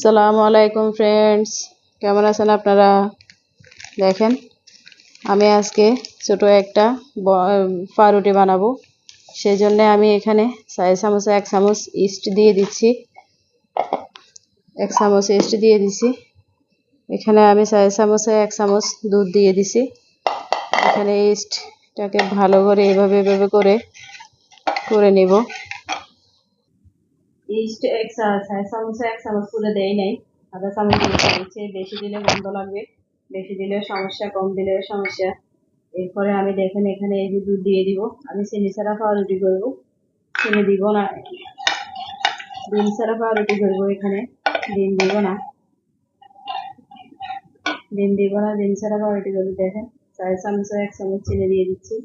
আসসালামু আলাইকুম ফ্রেন্ডস কেমন আছেন আপনারা? দেখেন, আমি আজকে ছোট একটা পাউরুটি বানাবো। সেই জন্য আমি এখানে চার চামচে, এক চামচ ইস্ট দিয়ে দিচ্ছি। এক চামচ ইস্ট দিয়ে দিছি এখানে আমি চার চামচে এক চামচ দুধ দিয়ে দিছি এখানে ইস্টটাকে ভালো করে এভাবে এভাবে করে করে নিব। ইস্ট এক চামচে এক চামচ পুরো দেয় নাই। আধা চামচ দিয়েছে, বেশি দিলে গন্ধ লাগবে, বেশি দিলে সমস্যা, কম দিলে সমস্যা। এরপরে আমি দেখেন এখানে এই যে দুধ দিয়ে দিব। আমি চিনি ছাড়া পাউরুটি করব। চিনি দিব না। ডিম ছাড়া পাউরুটি করব এখানে। ডিম দিব না। ডিম দিব না, ডিম ছাড়া পাউরুটি করব। দেখেন চার চামচে এক চামচ চিনি দিয়ে দিচ্ছি।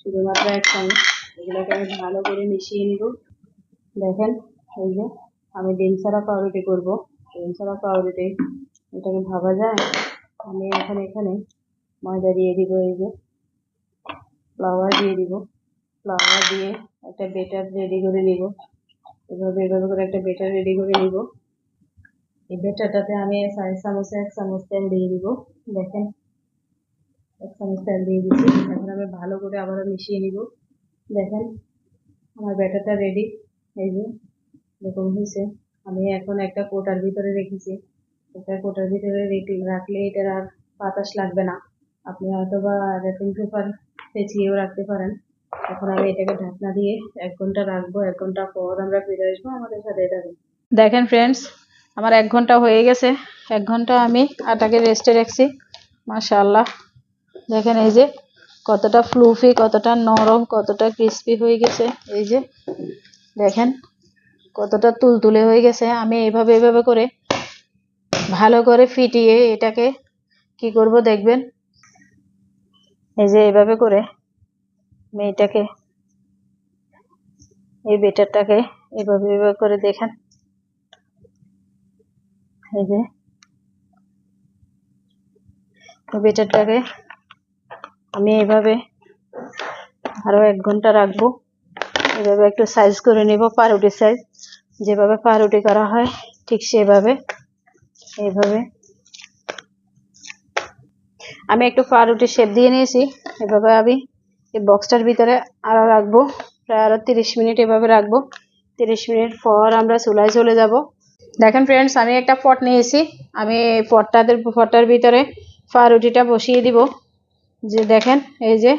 শুধুমাত্র এক চামচ। এগুলোকে আমি ভালো করে মিশিয়ে নিব। দেখেন এই যে আমি ডিম ছাড়া পাউরুটি করব। ডিম ছাড়া পাউরুটি, এটাকে ভাবা যায়? আমি এখন, এখানে ময়দা দিয়ে দিব এই যে। ফ্লাওয়ার দিয়ে দিব। ফ্লাওয়ার দিয়ে একটা বেটার রেডি করে নিব। এভাবে এভাবে করে একটা বেটার রেডি করে নিব। এই বেটারটাতে আমি চার চামচে, এক চামচ তেল দিয়ে দিব। দেখেন, এক চামচ তেল দিয়ে দিচ্ছি এখন আমি ভালো করে আবারও মিশিয়ে নিব। দেখেন, আমার ব্যাটারটা রেডি এই যে। এরকম হয়েছে। আমি এখন একটা কোটার ভিতরে রেখেছি। একটা কোটার ভিতরে রেখে- রাখলে এটার আর বাতাস লাগবে না। আপনি হয়তো বা র্যাপিং পেপার পেঁচিয়েও রাখতে পারেন। এখন আমি এটাকে ঢাকনা দিয়ে এক ঘণ্টা রাখব। এক ঘণ্টা পর আমরা ফিরে আসব আমাদের সাথে থাকুন। দেখেন ফ্রেন্ডস আমার এক ঘণ্টা হয়ে গেছে। এক ঘণ্টা আমি আটাকে রেস্টে রাখছি। মাশাআল্লাহ। দেখেন এই যে কতটা ফ্লুফি কতটা নরম, কতটা ক্রিস্পি হয়ে গেছে। এই যে দেখেন। কতটা তুলতুলে হয়ে গেছে, আমি এইভাবে এইভাবে করে ভালো করে ফিটিয়ে এটাকে কি করব দেখবেন? এই যে এইভাবে করে আমি এটাকে এই বেটারটাকে এভাবে এভাবে করে দেখেন। এই যে বেটারটাকে আমি এভাবে আরও এক ঘণ্টা রাখব। এভাবে একটু সাইজ করে নিব, পাউরুটির সাইজ যেভাবে পাউরুটি করা হয়, ঠিক সেভাবে, এইভাবে। আমি একটু পাউরুটির শেপ দিয়ে নিয়েছি, এভাবে আমি এই বক্সটার ভিতরে আরও রাখব, প্রায় আরও তিরিশ মিনিট এভাবে রাখব। তিরিশ মিনিট পর আমরা চুলায় চলে যাব। দেখেন ফ্রেন্ডস আমি একটা পট নিয়েছি, আমি পটটাদের পটটার ভিতরে পাউরুটিটা বসিয়ে দিব। যে দেখেন, এই যে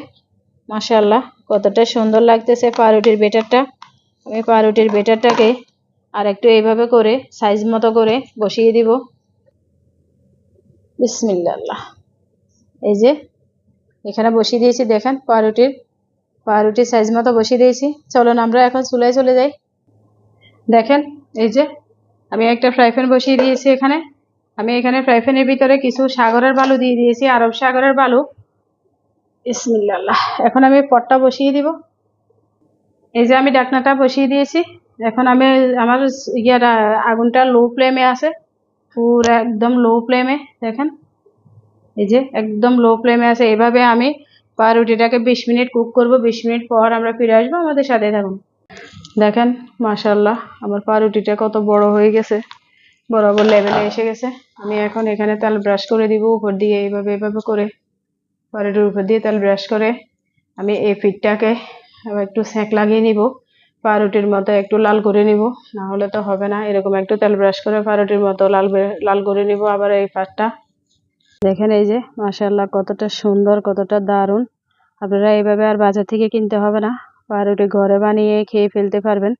মাশাল্লাহ কতটা সুন্দর লাগতেছে পাউরুটির বেটারটা। আমি পাউরুটির বেটারটাকে আর একটু এইভাবে করে সাইজ মতো করে বসিয়ে দিব। বিসমিল্লাহ। এই যে, এখানে বসিয়ে দিয়েছি, দেখেন পাউরুটির পাউরুটির সাইজ মতো বসিয়ে দিয়েছি। চলুন আমরা এখন চুলায় চলে যাই। দেখেন, এই যে, আমি একটা ফ্রাই প্যান বসিয়ে দিয়েছি এখানে। আমি এখানে ফ্রাই প্যানের ভিতরে কিছু সাগরের বালু দিয়ে দিয়েছি, আরব সাগরের বালু। ইসমিল্লাহ এখন আমি পটটা বসিয়ে দিব। এই যে, আমি ডাকনাটা বসিয়ে দিয়েছি। এখন আমি আমার ইয়ার আগুনটা লো ফ্লেমে আছে। পুরো একদম লো ফ্লেমে দেখেন। এই যে একদম লো ফ্লেমে আছে। এভাবে আমি পাউরুটিটাকে বিশ মিনিট কুক করব। বিশ মিনিট পর আমরা ফিরে আসব আমাদের সাথে থাকুন। দেখেন মাশাল্লাহ আমার পাউরুটিটা কত বড় হয়ে গেছে। বরাবর লেভেলে এসে গেছে। আমি এখন এখানে তেল ব্রাশ করে দিব উপর দিয়ে এইভাবে এভাবে করে। পাউরুটির উপর দিয়ে তেল ব্রাশ করে আমি এই ফিটটাকে আবার একটু সেঁক লাগিয়ে নিব। পাউরুটির মতো একটু লাল করে নিব। না হলে তো হবে না। এরকম একটু তেল ব্রাশ করে পাউরুটির মতো লাল লাল করে নিব আবার এই পাটটা। দেখেন এই যে মাশাল্লাহ কতটা সুন্দর, কতটা দারুণ। আপনারা এইভাবে আর বাজার থেকে কিনতে হবে না। পাউরুটি ঘরে বানিয়ে খেয়ে ফেলতে পারবেন।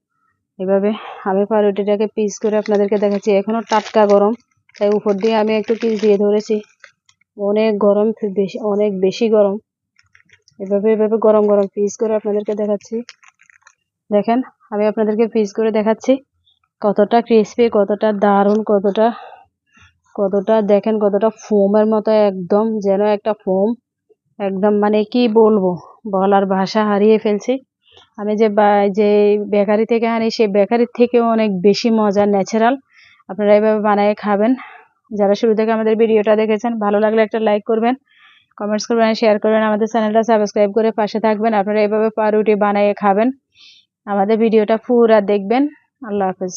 এভাবে আমি পাউরুটিটাকে পিস করে আপনাদেরকে দেখাচ্ছি। এখনও টাটকা গরম, তাই উপর দিয়ে আমি একটু পিস দিয়ে ধরেছি। অনেক গরম, বেশি অনেক বেশি গরম। এভাবে এভাবে গরম গরম পিস করে আপনাদেরকে দেখাচ্ছি। দেখেন, আমি আপনাদেরকে পিস করে দেখাচ্ছি। কতটা ক্রিস্পি কতটা দারুণ, কতটা কতটা, দেখেন কতটা ফোমের মতো একদম, যেন একটা ফোম, একদম মানে কি বলব, বলার ভাষা হারিয়ে ফেলছি। আমি যে যে বেকারি থেকে আনি, সেই বেকারির থেকেও অনেক বেশি মজা ন্যাচারাল আপনারা এভাবে বানিয়ে খাবেন। যারা শুরু থেকে আমাদের ভিডিওটা দেখেছেন, ভালো লাগলে একটা লাইক করবেন কমেন্টস করবেন শেয়ার করবেন, আমাদের চ্যানেলটা সাবস্ক্রাইব করে পাশে থাকবেন। আপনারা এভাবে পাউরুটি বানিয়ে খাবেন। আমাদের ভিডিওটা পুরা দেখবেন। আল্লাহ হাফেজ।